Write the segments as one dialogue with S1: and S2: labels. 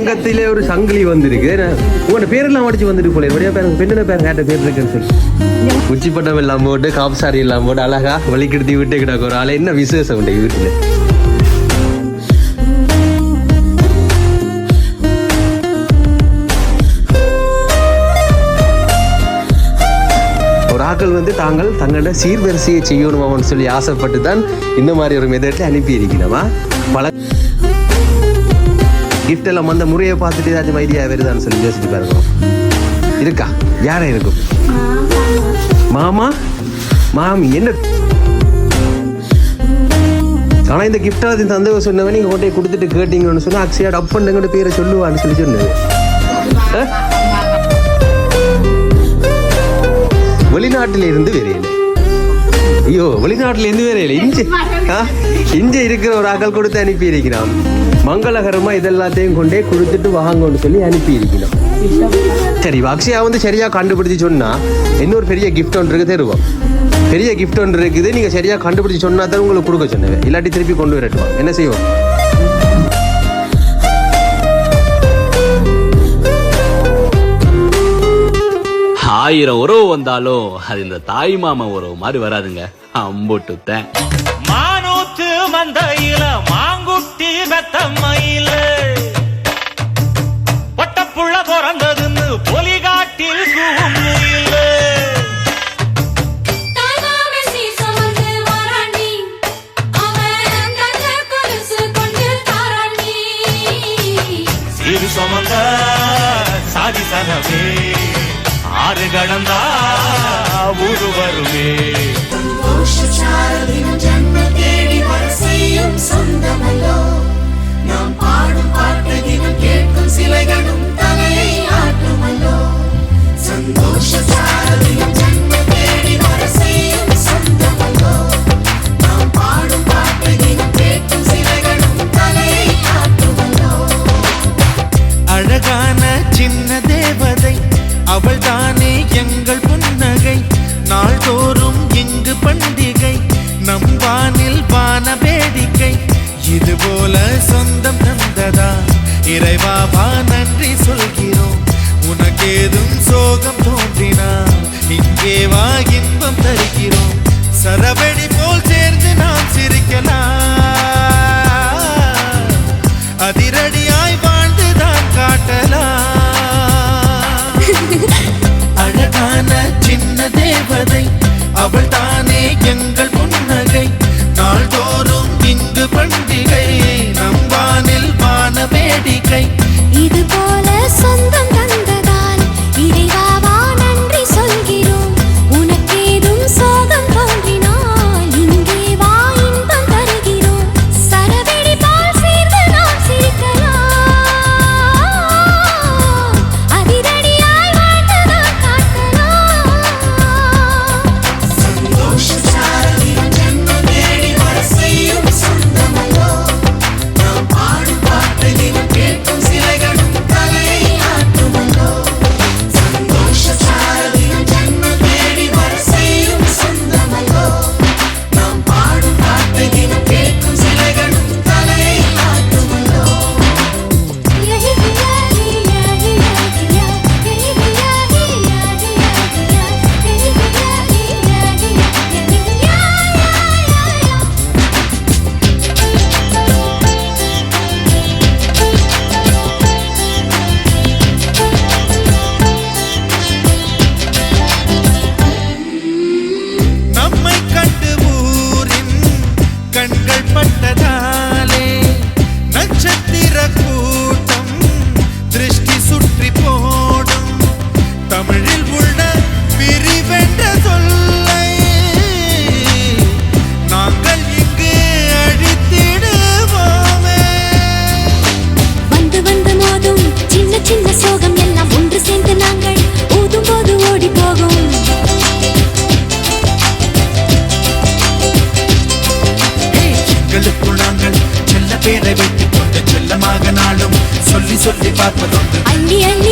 S1: தங்கத்திலே ஒரு சங்கிலி வந்திருக்கு. உங்களோட பேரெல்லாம் அடிச்சு வந்துட்டு போல. எப்படியா பேர் பெண்ணு பேர் கேட்ட பேர் இருக்குன்னு சொல்லி உச்சிப்பட்டம் இல்லாம போட்டு காப்சாரி இல்லாம போட்டு அழகா வலிக்கிடுத்தி விட்டு கிடக்கு ஒரு ஆளு. என்ன விசேஷம் உண்டு வீட்டுல ஒரு ஆக்கள் வந்து தாங்கள் தங்களோட சீர்வரிசையை செய்யணுமான்னு சொல்லி ஆசைப்பட்டு தான் இந்த மாதிரி ஒரு மெதட்ல அனுப்பி இருக்கிறவா பல கிஃப்ட் எல்லாம் வந்த முறையை பார்த்துட்டு ஏதாச்சும் ஐடியா வருதான்னு சொல்லி யோசிச்சு பாருங்க. இருக்கா? யாரா இருக்கும்? மாமா? மாமி என்ன? ஆனா இந்த gift அது தந்தவ சொன்னவன் நீங்க கொண்டே கொடுத்துட்டு கேட்டீங்கன்னு சொன்னா அக்ஷயா டப் பண்ணுங்கன்னு பேரை சொல்லுவான்னு சொல்லி சொன்னது. வெளிநாட்டில இருந்து வரையில. ஐயோ வெளிநாட்டில இருந்து வரையில. இஞ்ச ஆ? இஞ்ச இருக்கிற ஒரு அகல் கொடுத்து அனுப்பி இருக்கிறான் மங்களகரமா இதெல்லாத்தையும் கொண்டே கொடுத்துட்டு வாங்கன்னு சொல்லி அனுப்பி இருக்கிறான் சரி அக்ஷயா வந்து சரியா கண்டுபிடிச்சு சொன்னா இன்னொரு பெரிய gift ஒன்று இருக்கு தருவோம். பெரிய gift ஒன்று இருக்குது நீங்க சரியா கண்டுபிடிச்சு சொன்னா தான் உங்களுக்கு கொடுக்க சொன்னேன். இல்லாட்டி திருப்பி கொண்டு வரட்டுமா? என்ன செய்வோம்?
S2: ஆயிரம் உறவு வந்தாலும் அது இந்த தாய் மாமா உறவு மாதிரி வராதுங்க. அம்புட்டுத்தேன்.
S3: மானூத்து மந்தையில மாங்குட்டி பெத்தம்மையில பொட்டப்புள்ள பிறந்ததுன்னு பொலிகாட்டில் கூவும்
S4: தாராண்டி.
S3: சிறு சுமந்த சாதி சனமே ஆறு கடந்தா ஊரு வருமே.
S5: சந்தோஷச்சாரதினம் ஜன்ம தேடி வர செய்யும் சொந்தமல்லோ. நாம் பாடும் பாட்டு தினம் கேட்கும் சிலைகளும் தலையை ஆட்டுமல்லோ சந்தோஷச்சாரதினம் ஜன்ம தேடி வர செய்யும் சொந்தமல்லோ. நாம் பாடும் பாட்டு தினம் கேட்கும் சிலைகளும் தலையை ஆட்டுமல்லோ
S6: அழகான சின்ன தேவதை அவள் தானே எங்கள் புன்னகை. நாள்தோறும் இங்கு பண்டிகை நம் வானில் வான வேடிக்கை. இது போல இறைவாவா நன்றி சொல்கிறோம். உனக்கேதும் சோகம் தோன்றினா இங்கே வா இன்பம் தருகிறோம். சரவெடி சொல்லி சொல்லி பார்ப்பதுண்டு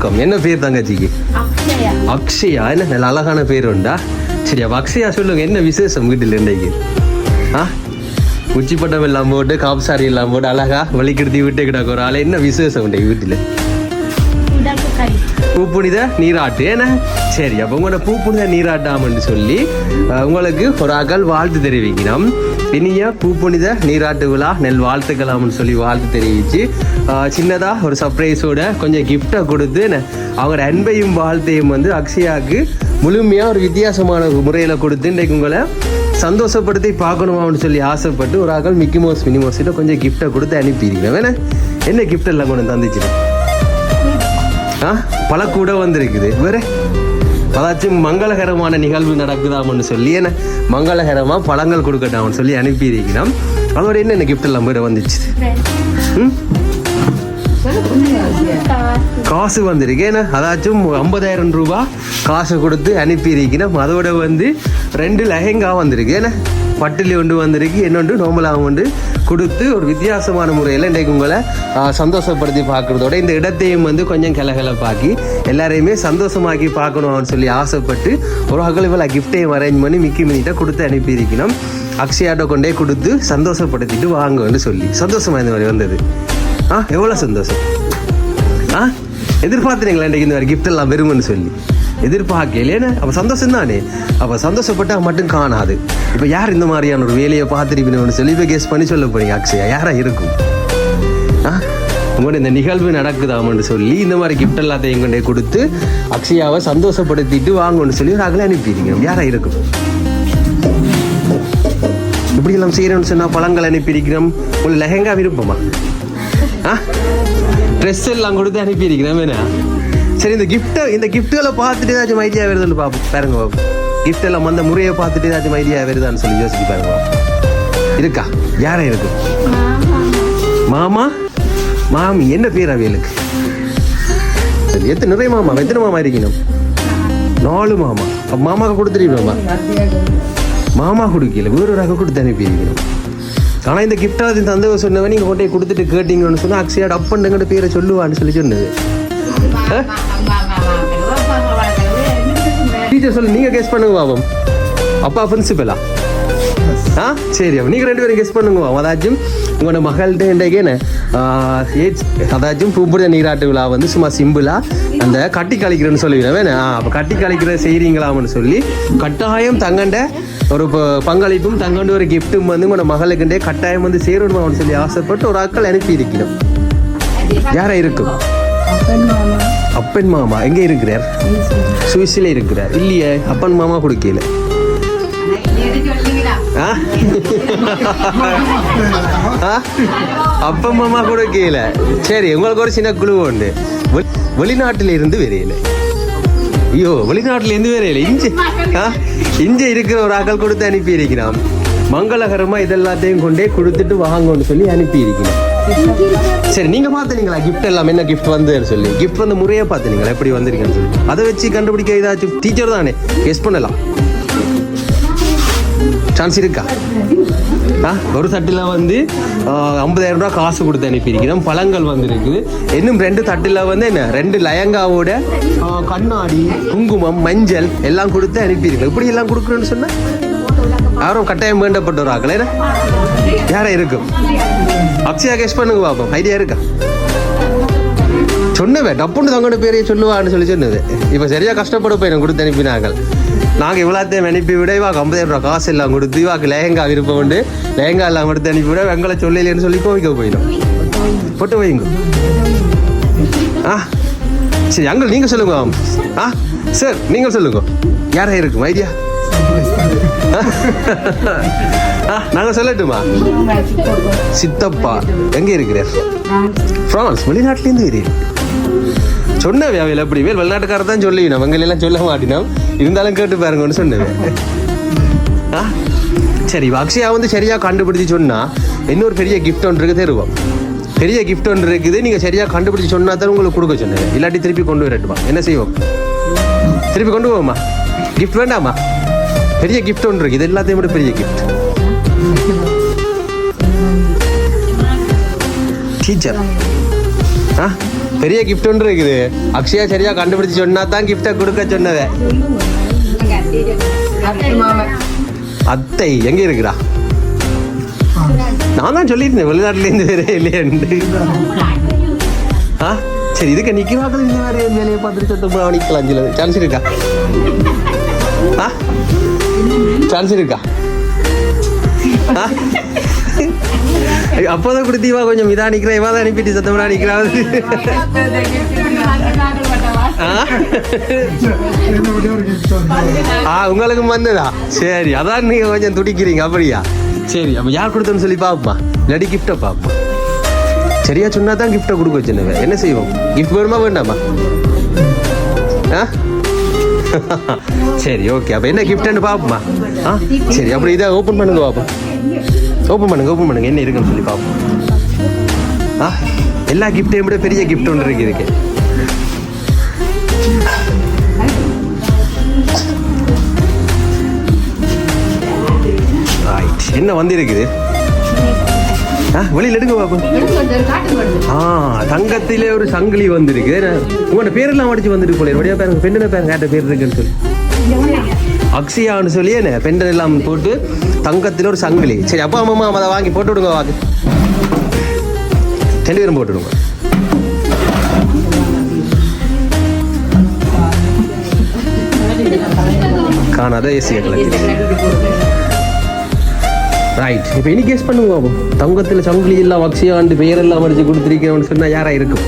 S1: வணக்கம். என்ன பேர் தங்கச்சிக்கு? அக்ஷயா. என்ன நல்ல அழகான பேர் உண்டா சரி அப்ப அக்ஷயா சொல்லுங்க என்ன விசேஷம் வீட்டில் இன்றைக்கு? ஆ? உச்சிப்பட்டம் எல்லாம் போட்டு காப்பு சாரி எல்லாம் போட்டு அழகா வலிக்கிடுத்தி விட்டு கிடக்க ஒரு ஆளை. என்ன விசேஷம் உண்டு வீட்டில்? பூப்புனித நீராட்டு ஏன்னா சரி அப்போ உங்களோட பூப்புனித நீராட்டாமன்னு சொல்லி உங்களுக்கு ஒரு அகல் வாழ்த்து தெரிவிக்கணும். இனிய பூப்புனித நீராட்டு விழா நெல் வாழ்த்துக்கலாம்னு சொல்லி வாழ்த்து தெரிவிச்சு அஹ், சின்னதா ஒரு சர்ப்ரைஸோட கொஞ்சம் கிஃப்டை கொடுத்து என்ன, அவங்களோட அன்பையும் வாழ்த்தையும் வந்து அக்ஷயாவுக்கு முழுமையாக ஒரு வித்தியாசமான முறையில் கொடுத்து இன்றைக்கு உங்களை சந்தோஷப்படுத்தி பார்க்கணுமான்னு சொல்லி ஆசைப்பட்டு ஒரு அகல் மிக்கி மோஸ் மினி மோஸ்கிட்ட கொஞ்சம் கிஃப்டை கொடுத்து அனுப்பியிருக்கேன் வேணா என்ன கிஃப்ட் எல்லாம் கொண்டு தந்துச்சு ஆ பல கூட வந்திருக்குது. வேற அதாச்சும் மங்களகரமான நிகழ்வு நடக்குதாம்னு சொல்லி என்ன மங்களகரமா பழங்கள் கொடுக்கட்டாம்னு சொல்லி அனுப்பியிருக்கிறோம் அதோட என்னென்ன கிஃப்ட் எல்லாம் வேற வந்துச்சு? ம்? காசு வந்திருக்கு. ஏன்னா அதாச்சும் ஐம்பதாயிரம் ரூபாய் காசு கொடுத்து அனுப்பியிருக்கணும். அதோட வந்து ரெண்டு லெஹெங்கா வந்திருக்கு. ஏன்னா பட்டிலி ஒன்று வந்திருக்கு. இன்னொன்று நோம்பலாக ஒன்று கொடுத்து ஒரு வித்தியாசமான முறையில் இன்றைக்கு உங்களை சந்தோஷப்படுத்தி பார்க்குறதோட இந்த இடத்தையும் வந்து கொஞ்சம் கிளகலப்பாக்கி எல்லாரையுமே சந்தோஷமாக்கி பார்க்கணும்னு சொல்லி ஆசைப்பட்டு ஒரு அகலவில் கிஃப்டையும் அரேஞ்ச் பண்ணி மிக்கி மினிட்ட கொடுத்து அனுப்பியிருக்கணும். அக்ஷயாட்டோ கொண்டே கொடுத்து சந்தோஷப்படுத்திட்டு வாங்கன்னு சொல்லி. சந்தோஷமாக இந்த மாதிரி வந்தது? ஆ எவ்வளோ சந்தோஷம்? ஆ எதிர்பார்த்தீங்களா இன்றைக்கு இந்த மாதிரி கிஃப்ட் எல்லாம் வரும்னு சொல்லி? எதிர்பார்க்கலேன்னு அப்போ சந்தோஷம் தானே அப்போ சந்தோஷப்பட்டால் மட்டும் காணாது. இப்போ யார் இந்த மாதிரியான ஒரு வேலையை பார்த்துருப்பீங்கன்னு சொல்லி இப்போ கெஸ் பண்ணி சொல்ல போறீங்க அக்ஷயா. யாராக இருக்கும்? ஆ உங்களோட இந்த நிகழ்வு நடக்குதாமன்னு சொல்லி இந்த மாதிரி கிஃப்ட் எல்லாத்தையும் கொண்டே கொடுத்து அக்ஷயாவை சந்தோஷப்படுத்திட்டு வாங்கன்னு சொல்லி ஒரு அகலை அனுப்பிடுங்க. யாராக இருக்கும்? இப்படியெல்லாம் செய்கிறோன்னு சொன்னால் பழங்கள் அனுப்பியிருக்கிறோம். உங்களுக்கு லெஹெங்கா விருப்பமா? ட்ரெஸ் எல்லாம் கொடுத்து அனுப்பியிருக்கிறேன் சரி இந்த கிஃப்ட்டை இந்த கிஃப்ட்டுகளை பார்த்துட்டு ஏதாச்சும் ஐடியா வருதுன்னு பார்ப்போம் பாருங்க பாப்போம் கிஃப்ட் எல்லாம் அந்த முறையை பார்த்துட்டு ஏதாச்சும் ஐடியா வருதான்னு சொல்லி யோசிச்சு பாருங்க இருக்கா யாரா இருக்கு மாமா மாமி என்ன பேர் அவையலுக்கு சரி, எத்தனை நிறைய மாமா எத்தனை மாமா இருக்கணும் நாலு மாமா மாமாவுக்கு கொடுத்துருக்கீங்களா மாமா கொடுக்கல வேறு ஒரு ரக கொடுத்து அனுப்பியிருக்கணும் ஆனால் இந்த கிஃப்டாக அது தந்தவ சொன்னவன் நீங்கள் கொண்டே கொடுத்துட்டு கேட்டீங்கன்னு சொன்னால் அக்ஷயா டப்பண்டுங்கிட்ட பேரை சொல்லுவான்னு சொல்லி சொன்னது டீச்சர் சொல்லு நீங்கள் கெஸ் பண்ணுங்க பாவம் அப்பா பிரின்சிபலா ஆ சரி அப்போ நீங்கள் ரெண்டு பேரும் கெஸ் பண்ணுங்க பாவம் அதாச்சும் உங்களோட மகள்கிட்ட இன்றைக்கு என்ன ஏஜ் அதாச்சும் பூம்புட நீராட்டு விழா வந்து சும்மா சிம்பிளாக அந்த கட்டி கழிக்கிறேன்னு சொல்லுவீங்க வேணா அப்போ கட்டி கழிக்கிற செய்கிறீங்களாம்னு சொல்லி கட்டாயம் தங்கண்ட ஒரு பங்களிப்பும் தங்கண்டு ஒரு கிஃப்ட்டும் வந்து உங்களோட மகளுக்குண்டே கட்டாயம் வந்து சேரணுமான்னு சொல்லி ஆசைப்பட்டு ஒரு ஆட்கள் அனுப்பி இருக்கணும் யாரா இருக்கும் அப்பன் மாமா. எங்க இருக்கிறார்? சுவிஸ்ல இருக்கிறார். இல்லையே அப்பன் மாமா கொடுக்கல. ஆ? ஆ? அப்பா கூட கீழே சரி உங்களுக்கு ஒரு சின்ன குழு உண்டு. வெளி- வெளிநாட்டில இருந்து வரையில. ஐயோ வெளிநாட்டில இருந்து இல்லை. இஞ்ச ஆ? இஞ்ச இருக்கிற ஒரு அகல் கொடுத்து அனுப்பி இருக்கிறான் மங்களகரமா இதெல்லாத்தையும் கொண்டே கொடுத்துட்டு வாங்கன்னு சொல்லி அனுப்பி இருக்கிறான் சரி நீங்க பாத்துனீங்களா கிஃப்ட் எல்லாம் என்ன கிஃப்ட் வந்து சொல்லி? கிஃப்ட் வந்து முறையா பாத்துனீங்களா எப்படி வந்திருக்கேன்னு சொல்லி? அதை வச்சு கண்டுபிடிக்க ஏதாச்சும் டீச்சர் தானே? கெஸ் பண்ணலாம். சான்ஸ் இருக்கா? ஆ? ஒரு தட்டில் வந்து ஐம்பதாயிரம் ரூபா காசு கொடுத்து அனுப்பியிருக்கிறோம். பழங்கள் வந்திருக்குது. இன்னும் ரெண்டு தட்டில் வந்து என்ன? ரெண்டு லயங்காவோட கண்ணாடி குங்குமம் மஞ்சள் எல்லாம் கொடுத்து அனுப்பியிருக்கோம் இப்படி எல்லாம் கொடுக்குறேன்னு சொன்னால் யாரும் கட்டாயம் வேண்டப்பட்ட என்ன? யாரா இருக்கும். அக்ஷயா கேஷ் பண்ணுங்க பாப்போம். ஐடியா இருக்கா? சொன்னவே டப்புன்னு தங்கோட பேரையே சொல்லுவான்னு சொல்லி சொன்னது. இப்போ சரியாக கஷ்டப்பட போய் எனக்கு கொடுத்து அனுப்பினாங்க நாங்கள் இவ்வளோத்தையும் அனுப்பி விட இவாக்கு ஐம்பதாயிரம் ரூபா காசு எல்லாம் கொடுத்து இவாக்கு லேங்கா விருப்பம் உண்டு லேங்கா எல்லாம் கொடுத்து அனுப்பி விட எங்களை சொல்லலைன்னு சொல்லி கோவிக்க போயிடும். போட்டு வைங்க ஆ சரி அங்கிள் நீங்கள் சொல்லுங்க. ஆ சார் நீங்கள் சொல்லுங்க. யாரா இருக்கும் ஐடியா ஆ நாங்கள் சொல்லட்டுமா? சித்தப்பா எங்கே இருக்கிறார்? பிரான்ஸ் வெளிநாட்டிலேருந்து இருக்கிறீர் சொன்னவே அவையில் எப்படி வேல் வெளிநாட்டுக்காரர் தான் சொல்லி அவங்களெல்லாம் எல்லாம் சொல்ல மாட்டினோம். இருந்தாலும் கேட்டு பாருங்கன்னு சொன்னவே. ஆ? சரி இப்ப அக்ஷயா வந்து சரியாக கண்டுபிடிச்சி சொன்னால் இன்னொரு பெரிய கிஃப்ட் ஒன்று இருக்கு தருவோம் பெரிய கிஃப்ட் ஒன்று இருக்குது நீங்கள் சரியாக கண்டுபிடிச்சி சொன்னா தான் உங்களுக்கு கொடுக்க சொன்னேன். இல்லாட்டி திருப்பி கொண்டு வரட்டுமா? என்ன செய்வோம்? திருப்பி கொண்டு போவோமா? கிஃப்ட் வேண்டாமா? பெரிய கிஃப்ட் ஒன்று இருக்குது இது எல்லாத்தையும் விட பெரிய கிஃப்ட் டீச்சர் ஆ? பெரிய கிஃப்ட் ஒன்று இருக்குது. அக்ஷயா சரியா கண்டுபிடிச்சு சொன்னா தான் கிஃப்டை கொடுக்க சொன்னதே. அத்தை எங்க இருக்கிறா? நான் தான் சொல்லியிருந்தேன் வெளிநாட்டுலேருந்து வேற இல்லையாண்டு ஆ? சரி இதுக்கு நிக்கிறாங்க இந்த வேற வேலையை பார்த்துட்டு சத்தம் நிக்கலாம் அஞ்சில் சான்ஸ் இருக்கா? ஆ? சான்ஸ் இருக்கா? ஆ? அப்போதான் கொடுத்தீவா கொஞ்சம் இதா நிக்கிறேன் இவா தான் அனுப்பிட்டு சத்தம் நிக்கிறா. ஆ? ஆ உங்களுக்கும் வந்ததா? சரி அதான் நீங்க கொஞ்சம் துடிக்கிறீங்க அப்படியா? சரி அப்ப யார் கொடுத்தோன்னு சொல்லி பாப்பா. இல்லாட்டி கிஃப்டை பாப்பா. சரியா சொன்னா தான் கிஃப்டை கொடுக்க வச்சுனவ என்ன செய்வோம்? கிஃப்ட் வேணுமா வேண்டாமா? ஆ? சரி ஓகே அப்ப என்ன கிஃப்ட்னு பாப்போமா? ஆ? சரி அப்படி இதை ஓப்பன் பண்ணுங்க பாப்பா ஓப்பன் பண்ணுங்க ஓப்பன் பண்ணுங்க. என்ன இருக்குன்னு சொல்லி பார்ப்போம். ஆ எல்லா கிஃப்டையும் விட பெரிய கிஃப்ட் ஒன்று இருக்கு இதுக்கு. என்ன வந்திருக்குது? ஆ வெளியில் எடுங்க பாப்போம் ஆ தங்கத்திலே ஒரு சங்கிலி வந்திருக்கு. உங்களோட பேரெல்லாம் அடிச்சு வந்துட்டு போல. வழியா பாருங்க பெண்ணு பாருங்க கேட்ட பேர் இருக்குன்னு சொல்லி. அக்ஸியான்னு சொல்லி என்ன பெண்டர் எல்லாம் போட்டு தங்கத்தில் ஒரு சங்கிலி. சரி அப்பா அம்மா அதை வாங்கி போட்டு விடுங்க வாங்க ரெண்டு பேரும் போட்டு விடுங்க. காணாத ஏசிய கலத்தி ரைட் இப்போ இனி கேஸ் பண்ணுங்க தங்கத்தில் சங்கிலி எல்லாம் அக்ஷயாண்டு பெயரெல்லாம் அடிச்சு கொடுத்துருக்கேன்னு சொன்னால் யாரா இருக்கும்?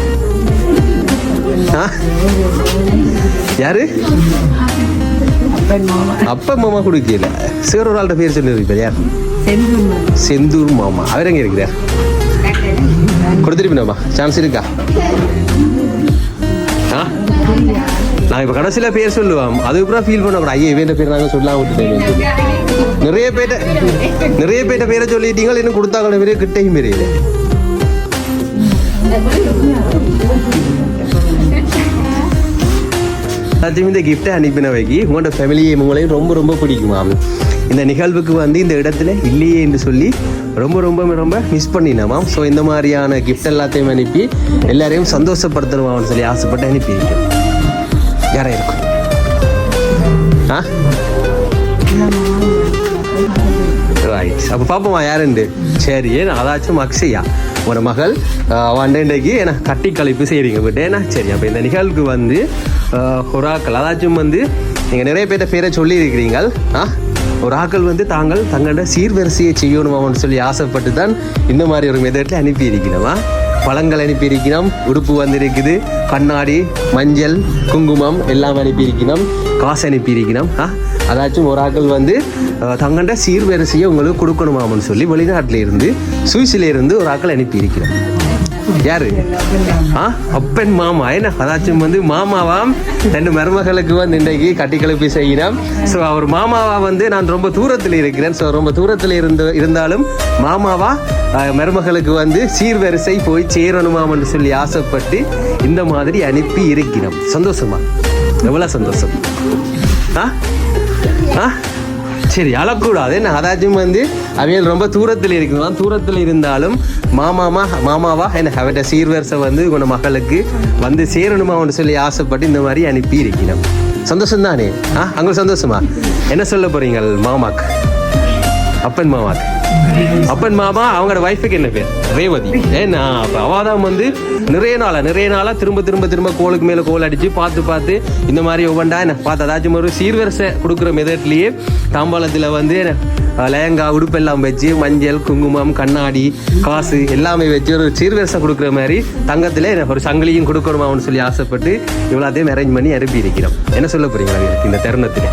S1: ஆ? யாரு? அப்பா மாமா கொடுக்கல சேர் ஒரு ஆள்கிட்ட பேர் யார் செந்தூர் மாமா. அவர் எங்க இருக்கிறார்? கொடுத்துருப்பீனாமா சான்ஸ் இருக்கா? ஆ? நான் இப்போ கடைசியில் பேர் சொல்லுவோம் அதுக்கப்புறம் ஃபீல் பண்ணக்கூடாது ஐயா இவன் பேர் நாங்கள் சொல்லாம விட்டுட்டேன் நிறைய பேர்ட்ட நிறைய பேர்ட்ட பேரை சொல்லிட்டீங்க இன்னும் கொடுத்தாங்களே? பெரிய கிட்டையும் பெரியல எல்லாத்தையும் இந்த கிஃப்ட்டை அனுப்பினவைக்கு உங்களோட ஃபேமிலியை இவங்களையும் ரொம்ப ரொம்ப பிடிக்குமா இந்த நிகழ்வுக்கு வந்து இந்த இடத்துல இல்லையே என்று சொல்லி ரொம்ப ரொம்ப ரொம்ப மிஸ் பண்ணினோமாம் ஸோ இந்த மாதிரியான கிஃப்ட் எல்லாத்தையும் அனுப்பி எல்லாரையும் சந்தோஷப்படுத்தணுமான்னு சொல்லி ஆசைப்பட்டு அனுப்பியிருக்கேன் யாரா இருக்கும்? ஆ? ரைட் அப்போ பார்ப்போமா யாருண்டு சரி ஏன் அதாச்சும் அக்ஷயா. ஒரு மகள் வண்டேண்டைக்கு ஏன்னா கட்டி கழிப்பு செய்கிறீங்க பட் ஏன்னா சரி அப்போ இந்த நிகழ்வுக்கு வந்து ஹொராக்கள் ஒரு ஆக்கள். அதாச்சும் வந்து நீங்கள் நிறைய பேர்த்த பேரை சொல்லியிருக்கிறீங்க ஆ? ஒரு ஆக்கள் வந்து தாங்கள் தங்களோட சீர்வரிசையை செய்யணுமான்னு சொல்லி ஆசைப்பட்டு தான் இந்த மாதிரி ஒரு மெதட்டில் அனுப்பியிருக்கிறோமா. பழங்கள் அனுப்பியிருக்கிறோம் உடுப்பு வந்திருக்குது கண்ணாடி மஞ்சள் குங்குமம் எல்லாம் அனுப்பியிருக்கிறோம் காசு அனுப்பியிருக்கிறோம். ஆ? அதாச்சும் ஒரு ஆக்கள் வந்து தங்கண்ட சீர்வரிசையை உங்களுக்கு கொடுக்கணுமாமன்னு சொல்லி வெளிநாட்டில் இருந்து சுவிஸ்ல இருந்து ஒரு ஆக்கள் அனுப்பி இருக்கிறேன் யாரு? ஆ? அப்பன் மாமா. என்ன? அதாச்சும் வந்து மாமாவாம். ரெண்டு மருமகளுக்கு வந்து இன்றைக்கு கட்டி செய்கிறான் செய்கிறோம். ஸோ அவர் மாமாவா வந்து நான் ரொம்ப தூரத்தில் இருக்கிறேன். ஸோ ரொம்ப தூரத்தில் இருந்து இருந்தாலும் மாமாவா மருமகளுக்கு வந்து சீர்வரிசை போய் சேரணுமாம்னு சொல்லி ஆசைப்பட்டு இந்த மாதிரி அனுப்பி இருக்கிறோம். சந்தோஷமா? எவ்வளோ சந்தோஷம்? ஆ? ஆ? சரி அழக்கூடாது. என்ன அதாச்சும் வந்து அவைகள் ரொம்ப தூரத்தில் இருக்கணும். தூரத்தில் இருந்தாலும் மாமாமா மாமாவா என்ன அவட்ட சீர்வரிசை வந்து உன மகளுக்கு வந்து சேரணுமா ஒன்று சொல்லி ஆசைப்பட்டு இந்த மாதிரி அனுப்பி இருக்கணும் சந்தோஷம் தானே ஆ அங்கே சந்தோஷமா? என்ன சொல்ல போறீங்க மாமாக்கு? அப்பன் மாமாக்கு? அப்பன் மாமா அவங்களோட ஒய்ஃபுக்கு என்ன பேர்? ரேவதி. ஏன்னா அப்போ அவாதான் வந்து நிறைய நாளா நிறைய நாளாக திரும்ப திரும்ப திரும்ப கோலுக்கு மேலே கோல் அடித்து பார்த்து பார்த்து இந்த மாதிரி ஒவ்வொன்றா என்ன பார்த்து அதாச்சும் ஒரு சீர்வரிசை கொடுக்குற மெதட்லேயே தாம்பாளத்தில் வந்து என்ன, அஹ், லயங்கா உடுப்பெல்லாம் வச்சு மஞ்சள் குங்குமம் கண்ணாடி காசு எல்லாமே வச்சு ஒரு சீர்வரிசை கொடுக்குற மாதிரி தங்கத்தில் எனக்கு ஒரு சங்கிலியும் கொடுக்கணுமான்னு சொல்லி ஆசைப்பட்டு இவ்வளோத்தையும் அரேஞ்ச் பண்ணி அனுப்பி இருக்கிறோம் என்ன சொல்ல போகிறீங்களா இந்த தருணத்தில்?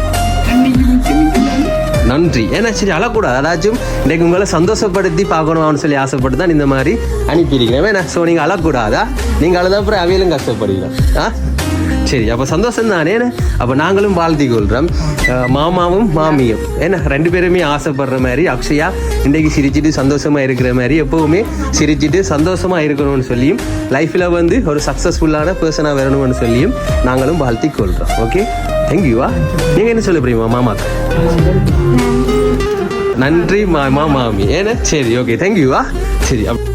S1: நன்றி. ஏன்னா சரி அழக்கூடாது. அதாச்சும் இன்னைக்கு உங்களை சந்தோஷப்படுத்தி பார்க்கணும்னு சொல்லி ஆசைப்பட்டு தான் இந்த மாதிரி அனுப்பியிருக்கிறேன். வேணா ஸோ நீங்கள் அழக்கூடாதா? நீங்கள் அழுதப்புறம் அவையிலும் கஷ்டப்படுகிறோம் ஆ? சரி அப்போ சந்தோஷம் தானே. அப்போ நாங்களும் வாழ்த்தி கொள்கிறோம் மாமாவும் மாமியும். ஏன்னா ரெண்டு பேருமே ஆசைப்படுற மாதிரி அக்ஷயா இன்றைக்கு சிரிச்சிட்டு சந்தோஷமாக இருக்கிற மாதிரி எப்போவுமே சிரிச்சிட்டு சந்தோஷமாக இருக்கணும்னு சொல்லியும் லைஃப்பில் வந்து ஒரு சக்ஸஸ்ஃபுல்லான பர்சனாக வரணும்னு சொல்லியும் நாங்களும் வாழ்த்தி கொள்கிறோம் ஓகே தேங்க்யூவா நீங்கள் என்ன சொல்ல போறீங்க மாமாக்கு நன்றி மாமா மாமி ஏன்னா சரி ஓகே தேங்க்யூவா சரி அப்